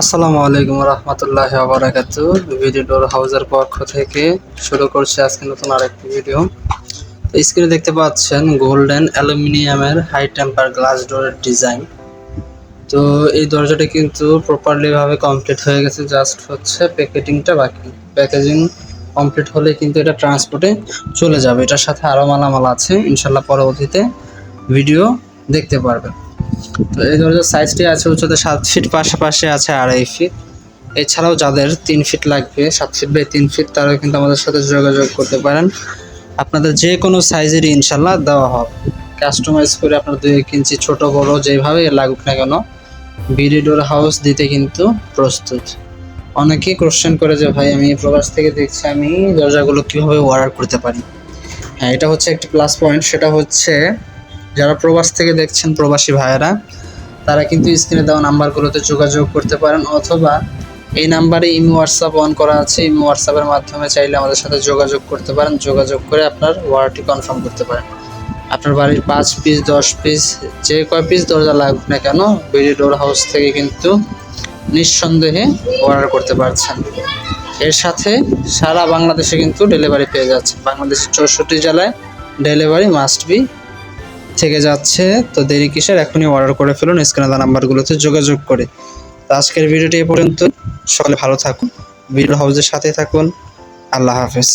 আসসালামু আলাইকুম রহমতুল্লাহ আবরাকাতু ভিডিও ডোর হাউসের পক্ষ থেকে শুরু করছি আজকে নতুন আরেকটি ভিডিও। তো স্ক্রিনে দেখতে পাচ্ছেন গোল্ডেন অ্যালুমিনিয়ামের হাই টেম্পার গ্লাস ডোরের ডিজাইন তো এই দরজাটা কিন্তু প্রপারলিভাবে কমপ্লিট হয়ে গেছে জাস্ট হচ্ছে প্যাকেটিংটা বাকি। প্যাকেজিং কমপ্লিট হলে কিন্তু এটা ট্রান্সপোর্টে চলে যাবে। এটার সাথে আরও মালামাল আছে। ইনশাল্লাহ পরবর্তীতে ভিডিও দেখতে পারবেন। তো এই দরজার সাইজটি আছে উচ্চতা সাত ফিট পাশাপাশি আছে আড়াই ফিট এছাড়াও যাদের তিন ফিট লাগবে, সাত ফিট বাই তিন ফিট তারাও কিন্তু আমাদের সাথে যোগাযোগ করতে পারেন। আপনাদের যে কোনো সাইজেরই ইনশাল্লাহ দেওয়া হবে। কাস্টমাইজ করে আপনার দুই এক ইঞ্চি ছোট, বড়, যেভাবে লাগুক না কেন, বিডি ডোর হাউস দিতে কিন্তু প্রস্তুত। অনেকেই কোশ্চেন করে যে, ভাই, আমি প্রবাস থেকে দেখছি আমি দরজাগুলো কীভাবে অর্ডার করতে পারি? হ্যাঁ এটা হচ্ছে একটি প্লাস পয়েন্ট সেটা হচ্ছে যারা প্রবাস থেকে দেখছেন প্রবাসী ভাইয়েরা, তারা কিন্তু স্ক্রিনে দেওয়া নাম্বারগুলোতে যোগাযোগ করতে পারেন অথবা এই নাম্বারে ইমো, হোয়াটসঅ্যাপ অন করা আছে। ইমো হোয়াটসঅ্যাপের মাধ্যমে চাইলে আমাদের সাথে যোগাযোগ করতে পারেন। যোগাযোগ করে আপনার ওয়ারেন্টি কনফার্ম করতে পারেন। আপনার বাড়ির পাঁচ পিস, দশ পিস, যে কয় পিস দরজা লাগুক না কেন, বিডি ডোর হাউস থেকে কিন্তু নিঃসন্দেহে অর্ডার করতে পারছেন। এর সাথে সারা বাংলাদেশে কিন্তু ডেলিভারি পেয়ে যাচ্ছে বাংলাদেশের চৌষট্টি জেলায় ডেলিভারি মাস্ট বি থেকে যাচ্ছে। তো দেরি কিসের? এখনই অর্ডার করে ফেলুন স্ক্রিনে দেওয়া নাম্বারগুলোতে যোগাযোগ করে। তো আজকের ভিডিওটি এ পর্যন্ত। সকলে ভালো থাকুন ভিডিও হাউসের সাথে থাকুন। আল্লাহ হাফেজ।